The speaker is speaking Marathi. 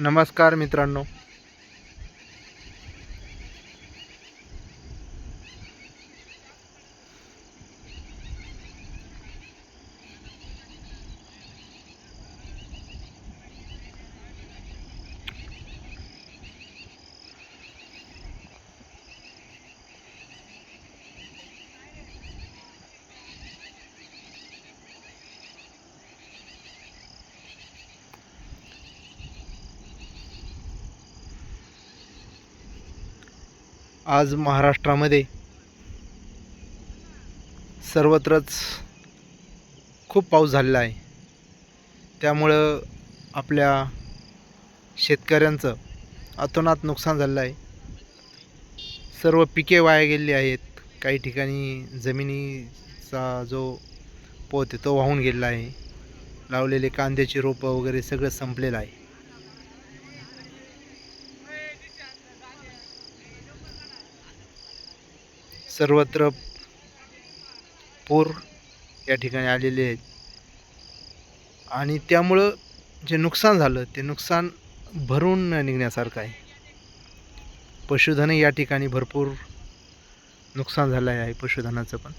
नमस्कार मित्रांनो. आज महाराष्ट्रामध्ये सर्वत्रच खूप पाऊस झालेला आहे. त्यामुळं आपल्या शेतकऱ्यांचं अतोनात नुकसान झालेलं आहे. सर्व पिके वाया गेलेली आहेत. काही ठिकाणी जमिनीचा जो पोत आहे तो वाहून गेलेला आहे. लावलेले कांद्याची रोपं वगैरे सगळं संपलेलं आहे. सर्वत्र पूर या ठिकाणी आलेले आहेत. आणि त्यामुळं जे नुकसान झालं ते नुकसान भरून निघण्यासारखं आहे. पशुधनही या ठिकाणी भरपूर नुकसान झालं आहे पशुधनाचं पण.